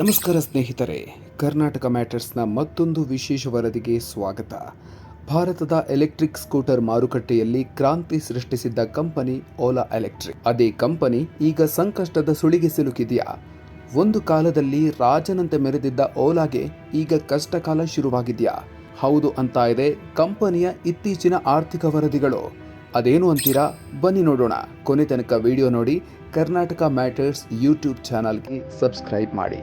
ನಮಸ್ಕಾರ ಸ್ನೇಹಿತರೆ, ಕರ್ನಾಟಕ ಮ್ಯಾಟರ್ಸ್ನ ಮತ್ತೊಂದು ವಿಶೇಷ ವರದಿಗೆ ಸ್ವಾಗತ. ಭಾರತದ ಎಲೆಕ್ಟ್ರಿಕ್ ಸ್ಕೂಟರ್ ಮಾರುಕಟ್ಟೆಯಲ್ಲಿ ಕ್ರಾಂತಿ ಸೃಷ್ಟಿಸಿದ್ದ ಕಂಪನಿ ಓಲಾ ಎಲೆಕ್ಟ್ರಿಕ್. ಅದೇ ಕಂಪನಿ ಈಗ ಸಂಕಷ್ಟದ ಸುಳಿಗೆ ಸಿಲುಕಿದೆಯಾ? ಒಂದು ಕಾಲದಲ್ಲಿ ರಾಜನಂತೆ ಮೆರೆದಿದ್ದ ಓಲಾಗೆ ಈಗ ಕಷ್ಟಕಾಲ ಶುರುವಾಗಿದೆಯಾ? ಹೌದು ಅಂತ ಇದೆ ಕಂಪನಿಯ ಇತ್ತೀಚಿನ ಆರ್ಥಿಕ ವರದಿಗಳು. ಅದೇನು ಅಂತೀರಾ? ಬನ್ನಿ ನೋಡೋಣ. ಕೊನೆ ತನಕ ವಿಡಿಯೋ ನೋಡಿ ಕರ್ನಾಟಕ ಮ್ಯಾಟರ್ಸ್ ಯೂಟ್ಯೂಬ್ ಚಾನಲ್ಗೆ ಸಬ್ಸ್ಕ್ರೈಬ್ ಮಾಡಿ.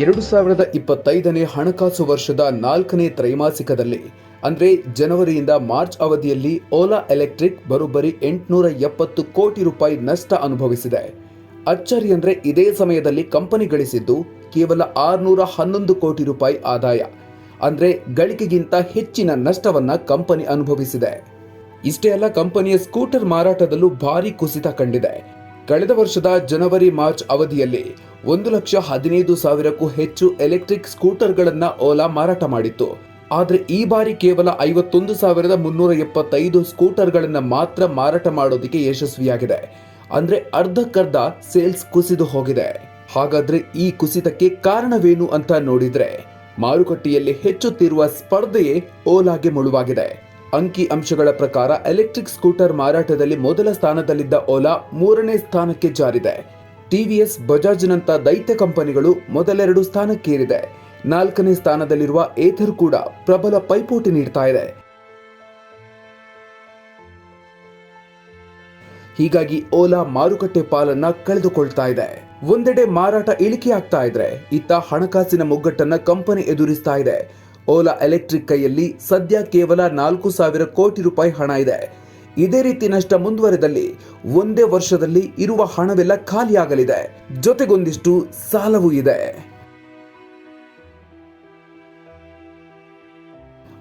ಎರಡು ಸಾವಿರದ ಇಪ್ಪತ್ತೈದನೇ ಹಣಕಾಸು ವರ್ಷದ ನಾಲ್ಕನೇ ತ್ರೈಮಾಸಿಕದಲ್ಲಿ, ಅಂದರೆ ಜನವರಿಯಿಂದ ಮಾರ್ಚ್ ಅವಧಿಯಲ್ಲಿ ಓಲಾ ಎಲೆಕ್ಟ್ರಿಕ್ ಬರೋಬ್ಬರಿ ಎಂಟುನೂರ ಎಪ್ಪತ್ತು ಕೋಟಿ ರೂಪಾಯಿ ನಷ್ಟ ಅನುಭವಿಸಿದೆ. ಅಚ್ಚರಿ ಅಂದರೆ ಇದೇ ಸಮಯದಲ್ಲಿ ಕಂಪನಿ ಗಳಿಸಿದ್ದು ಕೇವಲ ಆರುನೂರ ಹನ್ನೊಂದು ಕೋಟಿ ರೂಪಾಯಿ ಆದಾಯ, ಅಂದರೆ ಗಳಿಕೆಗಿಂತ ಹೆಚ್ಚಿನ ನಷ್ಟವನ್ನು ಕಂಪನಿ ಅನುಭವಿಸಿದೆ. ಇಷ್ಟೇ ಅಲ್ಲ, ಕಂಪನಿಯ ಸ್ಕೂಟರ್ ಮಾರಾಟದಲ್ಲೂ ಭಾರಿ ಕುಸಿತ ಕಂಡಿದೆ. ಕಳೆದ ವರ್ಷದ ಜನವರಿ ಮಾರ್ಚ್ ಅವಧಿಯಲ್ಲಿ ಒಂದು ಲಕ್ಷ ಹದಿನೈದು ಸಾವಿರಕ್ಕೂ ಹೆಚ್ಚು ಎಲೆಕ್ಟ್ರಿಕ್ ಸ್ಕೂಟರ್ಗಳನ್ನು ಓಲಾ ಮಾರಾಟ ಮಾಡಿತ್ತು. ಆದರೆ ಈ ಬಾರಿ ಕೇವಲ ಐವತ್ತೊಂದು ಸಾವಿರದ ಮುನ್ನೂರ ಎಪ್ಪತ್ತೈದು ಸ್ಕೂಟರ್ಗಳನ್ನು ಮಾತ್ರ ಮಾರಾಟ ಮಾಡೋದಕ್ಕೆ ಯಶಸ್ವಿಯಾಗಿದೆ. ಅಂದ್ರೆ ಅರ್ಧಕ್ಕರ್ಧ ಸೇಲ್ಸ್ ಕುಸಿದು ಹೋಗಿದೆ. ಹಾಗಾದ್ರೆ ಈ ಕುಸಿತಕ್ಕೆ ಕಾರಣವೇನು ಅಂತ ನೋಡಿದ್ರೆ ಮಾರುಕಟ್ಟೆಯಲ್ಲಿ ಹೆಚ್ಚುತ್ತಿರುವ ಸ್ಪರ್ಧೆಯೇ ಓಲಾಗೆ ಮುಳುವಾಗಿದೆ. ಅಂಕಿ ಅಂಶಗಳ ಪ್ರಕಾರ ಎಲೆಕ್ಟ್ರಿಕ್ ಸ್ಕೂಟರ್ ಮಾರಾಟದಲ್ಲಿ ಮೊದಲ ಸ್ಥಾನದಲ್ಲಿದ್ದ ಓಲಾ ಮೂರನೇ ಸ್ಥಾನಕ್ಕೆ ಜಾರಿದೆ. ಟಿವಿಎಸ್ ಬಜಾಜ್ನಂತ ದೈತ್ಯ ಕಂಪನಿಗಳು ಮೊದಲೆರಡು ಸ್ಥಾನಕ್ಕೇರಿದೆ. ನಾಲ್ಕನೇ ಸ್ಥಾನದಲ್ಲಿರುವ ಏಥರ್ ಕೂಡ ಪ್ರಬಲ ಪೈಪೋಟಿ ನೀಡ್ತಾ ಇದೆ. ಹೀಗಾಗಿ ಓಲಾ ಮಾರುಕಟ್ಟೆ ಪಾಲನ್ನ ಕಳೆದುಕೊಳ್ತಾ ಇದೆ. ಒಂದೆಡೆ ಮಾರಾಟ ಇಳಿಕೆ ಆಗ್ತಾ ಇದ್ರೆ, ಇತ್ತ ಹಣಕಾಸಿನ ಮುಗ್ಗಟ್ಟನ್ನ ಕಂಪನಿ ಎದುರಿಸ್ತಾ ಇದೆ. ಓಲಾ ಎಲೆಕ್ಟ್ರಿಕ್ ಕೈಯಲ್ಲಿ ಸದ್ಯ ಕೇವಲ ನಾಲ್ಕು ಸಾವಿರ ಕೋಟಿ ರೂಪಾಯಿ ಹಣ ಇದೆ. ಇದೇ ರೀತಿ ನಷ್ಟ ಮುಂದುವರೆದಲ್ಲಿ ಒಂದೇ ವರ್ಷದಲ್ಲಿ ಇರುವ ಹಣವೆಲ್ಲ ಖಾಲಿಯಾಗಲಿದೆ. ಜೊತೆಗೊಂದಿಷ್ಟು ಸಾಲವೂ ಇದೆ.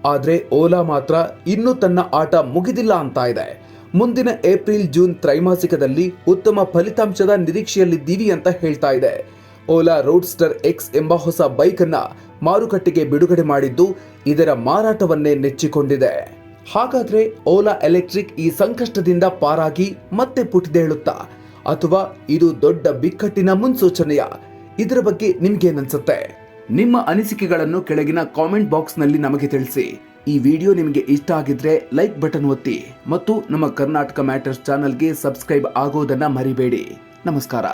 ಆದ್ರೆ ಓಲಾ ಮಾತ್ರ ಇನ್ನೂ ತನ್ನ ಆಟ ಮುಗಿದಿಲ್ಲ ಅಂತ ಇದೆ. ಮುಂದಿನ ಏಪ್ರಿಲ್ ಜೂನ್ ತ್ರೈಮಾಸಿಕದಲ್ಲಿ ಉತ್ತಮ ಫಲಿತಾಂಶದ ನಿರೀಕ್ಷೆಯಲ್ಲಿದ್ದೀವಿ ಅಂತ ಹೇಳ್ತಾ ಇದೆ. ಓಲಾ ರೋಡ್ಸ್ಟರ್ ಎಕ್ಸ್ ಎಂಬ ಹೊಸ ಬೈಕ್ ಅನ್ನ ಮಾರುಕಟ್ಟೆಗೆ ಬಿಡುಗಡೆ ಮಾಡಿದ್ದು ಇದರ ಮಾರಾಟವನ್ನೇ ನೆಚ್ಚಿಕೊಂಡಿದೆ. ಹಾಗಾದ್ರೆ ಓಲಾ ಎಲೆಕ್ಟ್ರಿಕ್ ಈ ಸಂಕಷ್ಟದಿಂದ ಪಾರಾಗಿ ಮತ್ತೆ ಪುಟಿದೇಳುತ್ತಾ ಅಥವಾ ಇದು ದೊಡ್ಡ ಬಿಕ್ಕಟ್ಟಿನ ಮುನ್ಸೂಚನೆಯ? ಇದರ ಬಗ್ಗೆ ನಿಮ್ಗೇನನ್ಸುತ್ತೆ? ನಿಮ್ಮ ಅನಿಸಿಕೆಗಳನ್ನು ಕೆಳಗಿನ ಕಾಮೆಂಟ್ ಬಾಕ್ಸ್ನಲ್ಲಿ ನಮಗೆ ತಿಳಿಸಿ. ಈ ವಿಡಿಯೋ ನಿಮಗೆ ಇಷ್ಟ ಆಗಿದ್ರೆ ಲೈಕ್ ಬಟನ್ ಒತ್ತಿ ಮತ್ತು ನಮ್ಮ ಕರ್ನಾಟಕ ಮ್ಯಾಟರ್ಸ್ ಚಾನಲ್ಗೆ ಸಬ್ಸ್ಕ್ರೈಬ್ ಆಗೋದನ್ನ ಮರಿಬೇಡಿ. ನಮಸ್ಕಾರ.